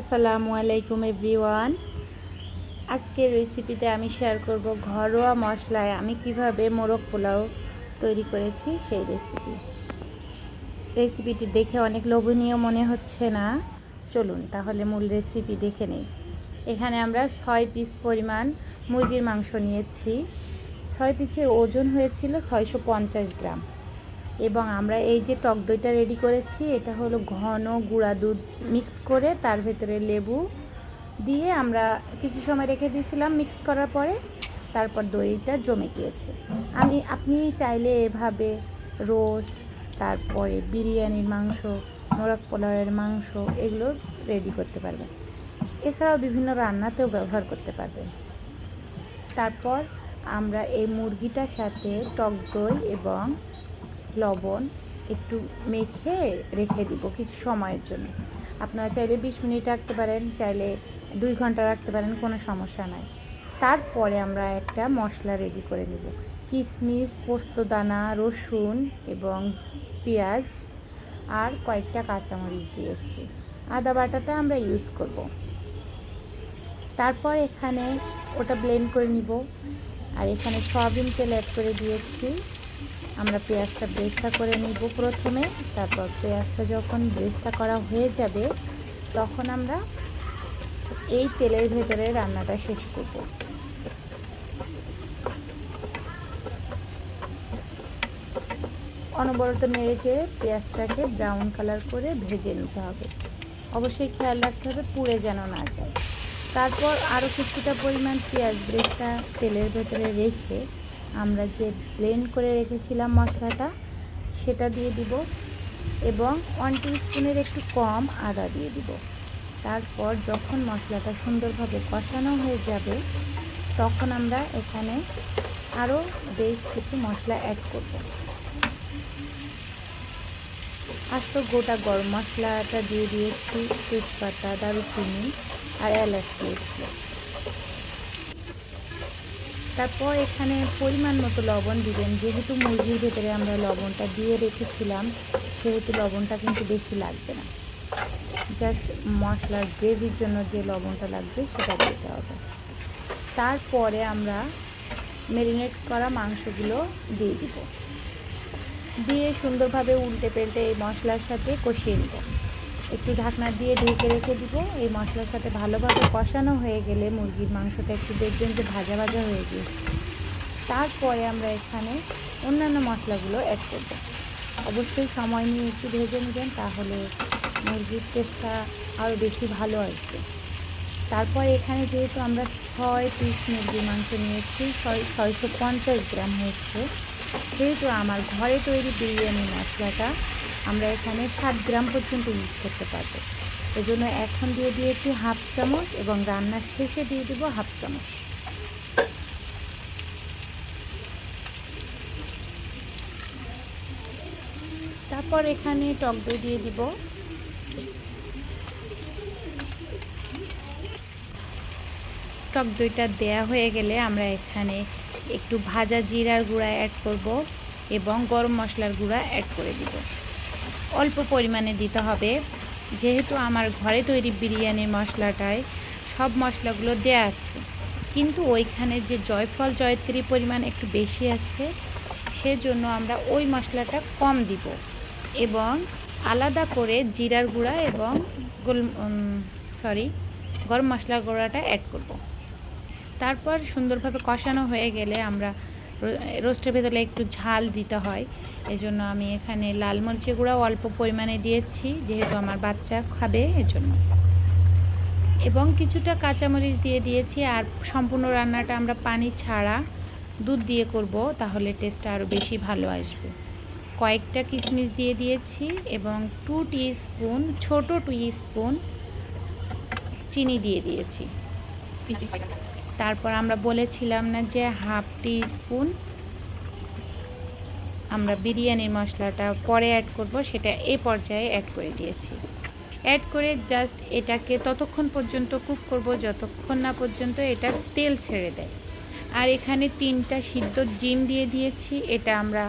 আসসালামু আলাইকুম এভরিওয়ান। আজকের রেসিপিতে আমি শেয়ার করব ঘরোয়া মশলায় আমি কীভাবে মোরগ পোলাও তৈরি করেছি সেই রেসিপি রেসিপিটি দেখে অনেক লোভনীয় মনে হচ্ছে না। চলুন তাহলে মূল রেসিপি দেখে নেই। এখানে আমরা ছয় পিস পরিমাণ মুরগির মাংস নিয়েছি। ছয় পিসের ওজন হয়েছিল ছয়শো পঞ্চাশ গ্রাম। এবং আমরা এই যে টক দইটা রেডি করেছি, এটা হলো ঘন গুঁড়া দুধ মিক্স করে তার ভেতরে লেবু দিয়ে আমরা কিছু সময় রেখে দিয়েছিলাম মিক্স করার পরে তারপর দইটা জমে গিয়েছে। আমি, আপনি চাইলে এভাবে রোস্ট তারপরে বিরিয়ানির মাংস, মোরগ পোলাওয়ের মাংস, এগুলো রেডি করতে পারবেন। এছাড়াও বিভিন্ন রান্নাতেও ব্যবহার করতে পারবেন। তারপর আমরা এই মুরগিটার সাথে টক দই এবং লবণ একটু মেখে রেখে দিব কিছু সময়ের জন্য। আপনারা চাইলে বিশ মিনিট রাখতে পারেন, চাইলে দুই ঘণ্টা রাখতে পারেন, কোনো সমস্যা নাই। তারপরে আমরা একটা মশলা রেডি করে নেব। কিশমিশ পোস্তদানা রসুন এবং পেঁয়াজ আর কয়েকটা কাঁচামরিচ দিয়েছি। আদা বাটাটা আমরা ইউজ করব। তারপর এখানে ওটা ব্লেন্ড করে নিব। আর এখানে সয়াবিন তেল অ্যাড করে দিয়েছি। আমরা পেঁয়াজটা ব্রেস্তা করে নিব প্রথমে। তারপর পেঁয়াজটা যখন ব্রেস্তা করা হয়ে যাবে, তখন আমরা এই তেলের ভেতরে রান্নাটা শেষ করব। অনবরত নেড়ে চেড়ে পেঁয়াজটাকে ব্রাউন কালার করে ভেজে নিতে হবে। অবশ্যই খেয়াল রাখতে হবে পুড়ে যেন না যায়। তারপর আরও কিছুটা পরিমাণ পেঁয়াজ ব্রেস্তা তেলের ভেতরে রেখে আমরা যে ব্লেন্ড করে রেখেছিলাম মশলাটা, সেটা দিয়ে দিব এবং ওয়ান স্পুনের একটু কম আদা দিয়ে দিব। তারপর যখন মশলাটা সুন্দরভাবে কষানো হয়ে যাবে, তখন আমরা এখানে আরও বেশ কিছু মশলা অ্যাড করব। আস্ত গোটা গরম মশলাটা দিয়ে দিয়েছি, তেজপাতা, দারুচিনি আর এলাচ দিয়েছি। তারপর এখানে পরিমাণ মতো লবণ দিবেন। যেহেতু মুরগির ভেতরে আমরা লবণটা দিয়ে রেখেছিলাম, সেহেতু লবণটা কিন্তু বেশি লাগবে না। জাস্ট মশলার গ্রেভির জন্য যে লবণটা লাগবে, সেটা দিতে হবে। তারপরে আমরা ম্যারিনেট করা মাংসগুলো দিয়ে দিব। দিয়ে সুন্দরভাবে উল্টে পেল্টে এই মশলার সাথে কষিয়ে নেব। একটু ঢাকনা দিয়ে ঢেকে রেখে দিব। এই মশলার সাথে ভালোভাবে কষানো হয়ে গেলে মুরগির মাংসটা একটু দেখবেন যে ভাজা ভাজা হয়ে গিয়েছে। তারপরে আমরা এখানে অন্যান্য মশলাগুলো অ্যাড করব। অবশ্যই সময় নিয়ে একটু ভেজে নেবেন, তাহলে মুরগির টেস্টটা আরও বেশি ভালো আসবে। তারপর এখানে যেহেতু আমরা ছয় পিস মুরগির মাংস নিয়েছি, ছয়, ছয়শো পঞ্চাশ গ্রাম হচ্ছে। যেহেতু আমার ঘরে তৈরি বিরিয়ানি মশলাটা আমরা এখানে সাত গ্রাম পর্যন্ত ইউজ করতে পারব। এজন্য এখন দিয়ে দিয়েছি হাফ চামচ এবং রান্নার শেষে দিয়ে দেবো হাফ চামচ। তারপর এখানে টক দই দিয়ে দিব। টক দইটা দেয়া হয়ে গেলে আমরা এখানে একটু ভাজা জিরার গুঁড়া অ্যাড করব এবং গরম মশলার গুঁড়া অ্যাড করে দিব। অল্প পরিমাণে দিতে হবে। যেহেতু আমার ঘরে তৈরি বিরিয়ানির মশলাটায় সব মশলাগুলো দেয়া আছে। কিন্তু ওইখানে যে জয়ফল, জয়ত্রী পরিমাণ একটু বেশি আছে, সেজন্য আমরা ওই মশলাটা কম দিব। এবং আলাদা করে জিরার গুঁড়া এবং গোল সরি, গরম মশলা গুঁড়াটা অ্যাড করব। তারপর সুন্দরভাবে কষানো হয়ে গেলে আমরা রোস্টের ভেতরে একটু ঝাল দিতে হয়। এজন্য আমি এখানে লাল মরিচের গুঁড়াও অল্প পরিমাণে দিয়েছি, যেহেতু আমার বাচ্চা খাবে এজন্য। এবং কিছুটা কাঁচামরিচ দিয়ে দিয়েছি, আর সম্পূর্ণ রান্নাটা আমরা পানি ছাড়া দুধ দিয়ে করব, তাহলে টেস্টটা আরও বেশি ভালো আসবে। কয়েকটা কিশমিশ দিয়ে দিয়েছি, এবং টু স্পুন ছোটো টু স্পুন চিনি দিয়ে দিয়েছি। তারপর আমরা বলেছিলাম না যে হাফ টি স্পুন আমরা বিরিয়ানির মশলাটা পরে অ্যাড করব, সেটা এ পর্যায়ে অ্যাড করে দিয়েছি। অ্যাড করে জাস্ট এটাকে ততক্ষণ পর্যন্ত কুক করব, যতক্ষণ না পর্যন্ত এটা তেল ছেড়ে দেয়। আর এখানে তিনটা সিদ্ধ ডিম দিয়ে দিয়েছি, এটা আমরা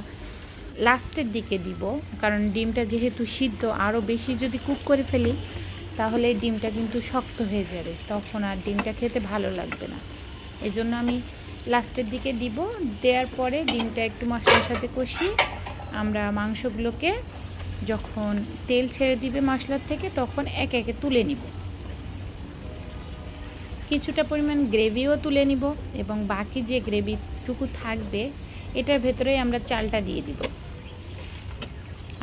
লাস্টের দিকে দিব, কারণ ডিমটা যেহেতু সিদ্ধ আরও বেশি যদি কুক করে ফেলি তাহলে ডিমটা কিন্তু শক্ত হয়ে যাবে। তখন আর ডিমটা খেতে ভালো লাগবে না। এই জন্য আমি লাস্টের দিকে দিব। দেওয়ার পরে ডিমটা একটু মশলার সাথে কষিয়ে আমরা মাংসগুলোকে যখন তেল ছেড়ে দিবে মশলার থেকে, তখন একে একে তুলে নিব। কিছুটা পরিমাণ গ্রেভিও তুলে নিব এবং বাকি যে গ্রেভিটুকু থাকবে, এটার ভেতরেই আমরা চালটা দিয়ে দিব।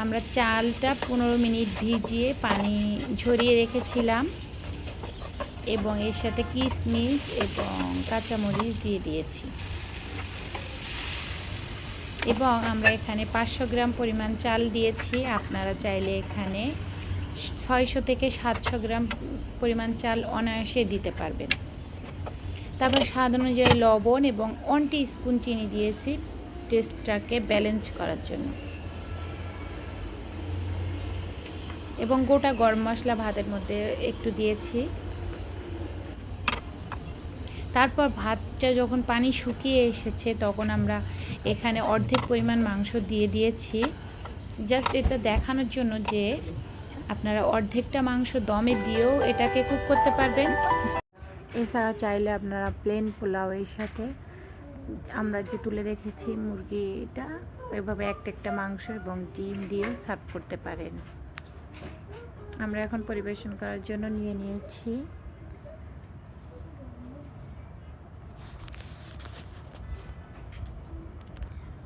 আমরা চালটা পনেরো মিনিট ভিজিয়ে পানি ঝরিয়ে রেখেছিলাম এবং এর সাথে কিশমিশ এবং কাঁচামরিচ দিয়ে দিয়েছি। এবং আমরা এখানে পাঁচশো গ্রাম পরিমাণ চাল দিয়েছি। আপনারা চাইলে এখানে ছয়শো থেকে সাতশো গ্রাম পরিমাণ চাল অনায়াসে দিতে পারবেন। তারপর স্বাদ অনুযায়ী লবণ এবং ওয়ান স্পুন চিনি দিয়েছি টেস্টটাকে ব্যালেন্স করার জন্য। এবং গোটা গরম মশলা ভাতের মধ্যে একটু দিয়েছি। তারপর ভাতটা যখন পানি শুকিয়ে এসেছে, তখন আমরা এখানে অর্ধেক পরিমাণ মাংস দিয়ে দিয়েছি। জাস্ট এটা দেখানোর জন্য যে আপনারা অর্ধেকটা মাংস দমে দিয়েও এটাকে কুক করতে পারবেন। এছাড়া চাইলে আপনারা প্লেন পোলাও এর সাথে আমরা যে তুলে রেখেছি মুরগিটা, এভাবে একটা একটা মাংস এবং ডিম দিয়েও সার্ভ করতে পারেন। আমরা এখন পরিবেশন করার জন্য নিয়ে নিয়েছি।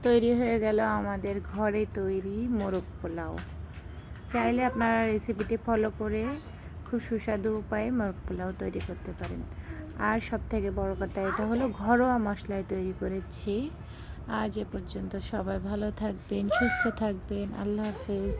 তৈরি হয়ে গেল আমাদের ঘরে তৈরি মোরগ পোলাও। চাইলে আপনারা রেসিপিটি ফলো করে খুব সুস্বাদু উপায়ে মোরগ পোলাও তৈরি করতে পারেন। আর সব থেকে বড় কথা, এটা হলো ঘরোয়া মশলায় তৈরি করেছি। আজ এ পর্যন্ত সবাই ভালো থাকবেন, সুস্থ থাকবেন। আল্লাহ হাফেজ।